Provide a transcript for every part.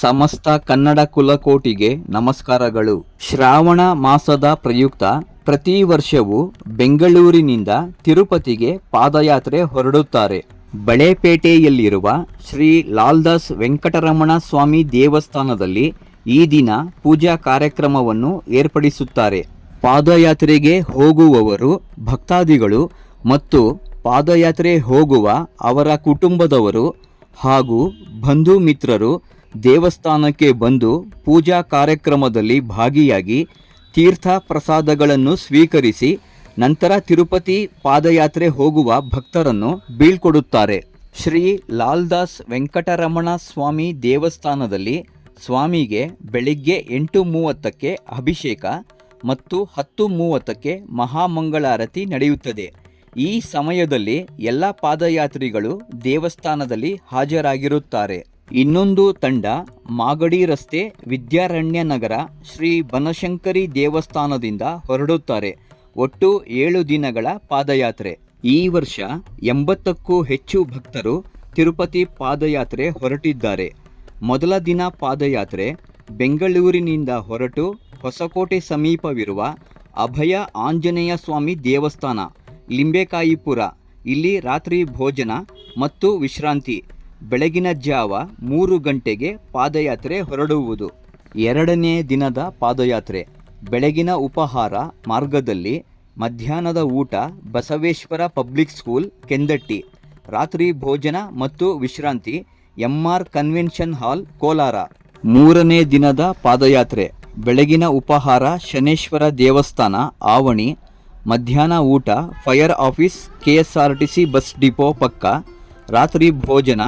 ಸಮಸ್ತ ಕನ್ನಡ ಕುಲಕೋಟಿಗೆ ನಮಸ್ಕಾರಗಳು. ಶ್ರಾವಣ ಮಾಸದ ಪ್ರಯುಕ್ತ ಪ್ರತಿ ವರ್ಷವೂ ಬೆಂಗಳೂರಿನಿಂದ ತಿರುಪತಿಗೆ ಪಾದಯಾತ್ರೆ ಹೊರಡುತ್ತಾರೆ. ಬಳೆಪೇಟೆಯಲ್ಲಿರುವ ಶ್ರೀ ಲಾಲ್ದಾಸ್ ವೆಂಕಟರಮಣ ಸ್ವಾಮಿ ದೇವಸ್ಥಾನದಲ್ಲಿ ಈ ದಿನ ಪೂಜಾ ಕಾರ್ಯಕ್ರಮವನ್ನು ಏರ್ಪಡಿಸುತ್ತಾರೆ. ಪಾದಯಾತ್ರೆಗೆ ಹೋಗುವವರು ಭಕ್ತಾದಿಗಳು ಮತ್ತು ಪಾದಯಾತ್ರೆ ಹೋಗುವ ಅವರ ಕುಟುಂಬದವರು ಹಾಗೂ ಬಂಧು ಮಿತ್ರರು ದೇವಸ್ಥಾನಕ್ಕೆ ಬಂದು ಪೂಜಾ ಕಾರ್ಯಕ್ರಮದಲ್ಲಿ ಭಾಗಿಯಾಗಿ ತೀರ್ಥ ಪ್ರಸಾದಗಳನ್ನು ಸ್ವೀಕರಿಸಿ ನಂತರ ತಿರುಪತಿ ಪಾದಯಾತ್ರೆ ಹೋಗುವ ಭಕ್ತರನ್ನು ಬೀಳ್ಕೊಡುತ್ತಾರೆ. ಶ್ರೀ ಲಾಲ್ದಾಸ್ ವೆಂಕಟರಮಣ ಸ್ವಾಮಿ ದೇವಸ್ಥಾನದಲ್ಲಿ ಸ್ವಾಮಿಗೆ ಬೆಳಿಗ್ಗೆ ಎಂಟು ಮೂವತ್ತಕ್ಕೆ ಅಭಿಷೇಕ ಮತ್ತು ಹತ್ತು ಮೂವತ್ತಕ್ಕೆ ಮಹಾಮಂಗಳಾರತಿ ನಡೆಯುತ್ತದೆ. ಈ ಸಮಯದಲ್ಲಿ ಎಲ್ಲ ಪಾದಯಾತ್ರಿಗಳು ದೇವಸ್ಥಾನದಲ್ಲಿ ಹಾಜರಾಗಿರುತ್ತಾರೆ. ಇನ್ನೊಂದು ತಂಡ ಮಾಗಡಿ ರಸ್ತೆ ವಿದ್ಯಾರಣ್ಯ ನಗರ ಶ್ರೀ ಬನಶಂಕರಿ ದೇವಸ್ಥಾನದಿಂದ ಹೊರಡುತ್ತಾರೆ. ಒಟ್ಟು ಏಳು ದಿನಗಳ ಪಾದಯಾತ್ರೆ. ಈ ವರ್ಷ ಎಂಬತ್ತಕ್ಕೂ ಹೆಚ್ಚು ಭಕ್ತರು ತಿರುಪತಿ ಪಾದಯಾತ್ರೆ ಹೊರಟಿದ್ದಾರೆ. ಮೊದಲ ದಿನ ಪಾದಯಾತ್ರೆ ಬೆಂಗಳೂರಿನಿಂದ ಹೊರಟು ಹೊಸಕೋಟೆ ಸಮೀಪವಿರುವ ಅಭಯ ಆಂಜನೇಯ ಸ್ವಾಮಿ ದೇವಸ್ಥಾನ, ಲಿಂಬೆಕಾಯಿಪುರ. ಇಲ್ಲಿ ರಾತ್ರಿ ಭೋಜನ ಮತ್ತು ವಿಶ್ರಾಂತಿ. ಬೆಳಗಿನ ಜಾವ ಮೂರು ಗಂಟೆಗೆ ಪಾದಯಾತ್ರೆ ಹೊರಡುವುದು. ಎರಡನೇ ದಿನದ ಪಾದಯಾತ್ರೆ. ಬೆಳಗಿನ ಉಪಹಾರ ಮಾರ್ಗದಲ್ಲಿ ಮಧ್ಯಾಹ್ನದ ಊಟ ಬಸವೇಶ್ವರ ಪಬ್ಲಿಕ್ ಸ್ಕೂಲ್, ಕೆಂದಟ್ಟಿ. ರಾತ್ರಿ ಭೋಜನ ಮತ್ತು ವಿಶ್ರಾಂತಿ, ಎಂಆರ್ ಕನ್ವೆನ್ಷನ್ ಹಾಲ್, ಕೋಲಾರ. ಮೂರನೇ ದಿನದ ಪಾದಯಾತ್ರೆ. ಬೆಳಗಿನ ಉಪಹಾರ ಶನೇಶ್ವರ ದೇವಸ್ಥಾನ, ಆವಣಿ. ಮಧ್ಯಾಹ್ನ ಊಟ fire office, KSRTC bus depot ಪಕ್ಕ. ರಾತ್ರಿ ಭೋಜನ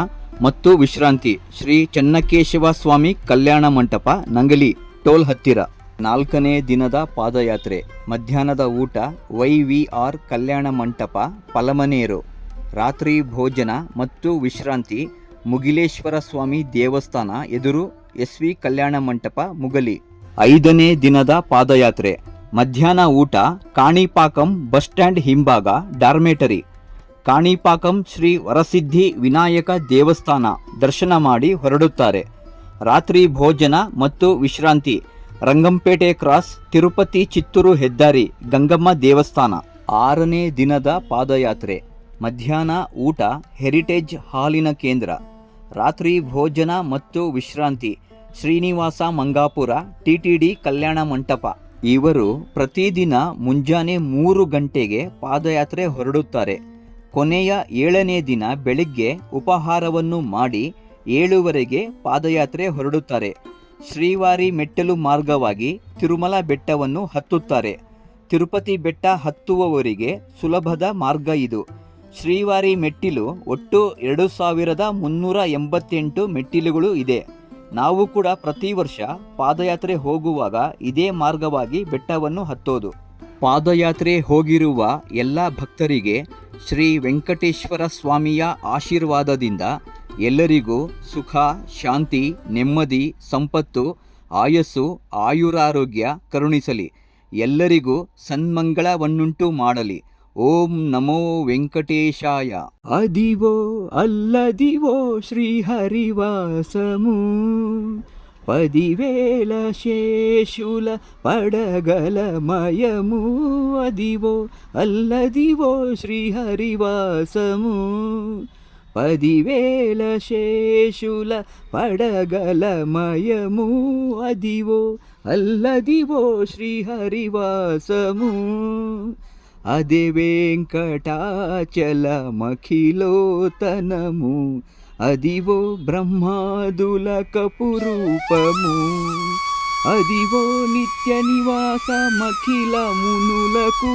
ಮತ್ತು ವಿಶ್ರಾಂತಿ. ಶ್ರೀ ಚನ್ನಕೇಶವ ಸ್ವಾಮಿ ಕಲ್ಯಾಣ ಮಂಟಪ, ನಂಗಲಿ, ಟೋಲ್ ಹತ್ತಿರ. ನಾಲ್ಕನೇ ದಿನದ ಪಾದಯಾತ್ರೆ. ಮಧ್ಯಾಹ್ನದ ಊಟ, why we are Kalyana Mantapa, ಪಲಮನೇರು. ರಾತ್ರಿ ಭೋಜನ ಮತ್ತು ವಿಶ್ರಾಂತಿ, ಮುಗಿಲೇಶ್ವರ ಸ್ವಾಮಿ ದೇವಸ್ಥಾನ ಎದುರು ಎಸ್ ವಿ ಕಲ್ಯಾಣ ಮಂಟಪ, ಮುಗಲಿ. ಐದನೇ ದಿನದ ಪಾದಯಾತ್ರೆ. ಮಧ್ಯಾಹ್ನ ಊಟ, ಕಾಣಿಪಾಕಂ ಬಸ್ ಸ್ಟ್ಯಾಂಡ್ ಹಿಂಭಾಗ, ಡಾರ್ಮೇಟರಿ. ಕಾಣಿಪಾಕಂ ಶ್ರೀ ವರಸಿದ್ಧಿ ವಿನಾಯಕ ದೇವಸ್ಥಾನ ದರ್ಶನ ಮಾಡಿ ಹೊರಡುತ್ತಾರೆ. ರಾತ್ರಿ ಭೋಜನ ಮತ್ತು ವಿಶ್ರಾಂತಿ. ರಂಗಂಪೇಟೆ ಕ್ರಾಸ್, ತಿರುಪತಿ ಚಿತ್ತೂರು ಹೆದ್ದಾರಿ, ಗಂಗಮ್ಮ ದೇವಸ್ಥಾನ. ಆರನೇ ದಿನದ ಪಾದಯಾತ್ರೆ. ಮಧ್ಯಾಹ್ನ ಊಟ, ಹೆರಿಟೇಜ್ ಹಾಲಿನ ಕೇಂದ್ರ. ರಾತ್ರಿ ಭೋಜನ ಮತ್ತು ವಿಶ್ರಾಂತಿ. ಶ್ರೀನಿವಾಸ ಮಂಗಾಪುರ ಟಿಟಿಡಿ ಕಲ್ಯಾಣ ಮಂಟಪ. ಇವರು ಪ್ರತಿದಿನ ಮುಂಜಾನೆ ಮೂರು ಗಂಟೆಗೆ ಪಾದಯಾತ್ರೆ ಹೊರಡುತ್ತಾರೆ. ಕೊನೆಯ ಏಳನೇ ದಿನ ಬೆಳಿಗ್ಗೆ ಉಪಹಾರವನ್ನು ಮಾಡಿ ಏಳುವರೆಗೆ ಪಾದಯಾತ್ರೆ ಹೊರಡುತ್ತಾರೆ. ಶ್ರೀವಾರಿ ಮೆಟ್ಟಲು ಮಾರ್ಗವಾಗಿ ತಿರುಮಲ ಬೆಟ್ಟವನ್ನು ಹತ್ತುತ್ತಾರೆ. ತಿರುಪತಿ ಬೆಟ್ಟ ಹತ್ತುವವರಿಗೆ ಸುಲಭದ ಮಾರ್ಗ ಇದು. ಶ್ರೀವಾರಿ ಮೆಟ್ಟಿಲು ಒಟ್ಟು ಎರಡು ಸಾವಿರದ ಮುನ್ನೂರ ಎಂಬತ್ತೆಂಟು ಮೆಟ್ಟಿಲುಗಳು ಇದೆ. ನಾವು ಕೂಡ ಪ್ರತಿ ವರ್ಷ ಪಾದಯಾತ್ರೆ ಹೋಗುವಾಗ ಇದೇ ಮಾರ್ಗವಾಗಿ ಬೆಟ್ಟವನ್ನು ಹತ್ತೋದು. ಪಾದಯಾತ್ರೆ ಹೋಗಿರುವ ಎಲ್ಲ ಭಕ್ತರಿಗೆ ಶ್ರೀ ವೆಂಕಟೇಶ್ವರ ಸ್ವಾಮಿಯ ಆಶೀರ್ವಾದದಿಂದ ಎಲ್ಲರಿಗೂ ಸುಖ, ಶಾಂತಿ, ನೆಮ್ಮದಿ, ಸಂಪತ್ತು, ಆಯಸ್ಸು, ಆಯುರಾರೋಗ್ಯ ಕರುಣಿಸಲಿ. ಎಲ್ಲರಿಗೂ ಸನ್ಮಂಗಳವನ್ನುಂಟು ಮಾಡಲಿ. ಓಂ ನಮೋ ವೆಂಕಟೇಶಾಯ. ಅದಿವೋ ಅಲ್ಲದಿವೋ ಶ್ರೀಹರಿವಾಸಮು. పదివేల శేషుల పడగలమయము అదివో అల్లదివో శ్రీహరివాసము. పదివేల శేషుల పడగలమయము అదివో అల్లదివో శ్రీహరివాసము. అదే వెంకటాచలమఖిలోతనము అదివో బ్రహ్మాదుల కపురూపము అదివో నిత్య నివాసమఖిల మునులకు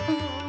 Oh.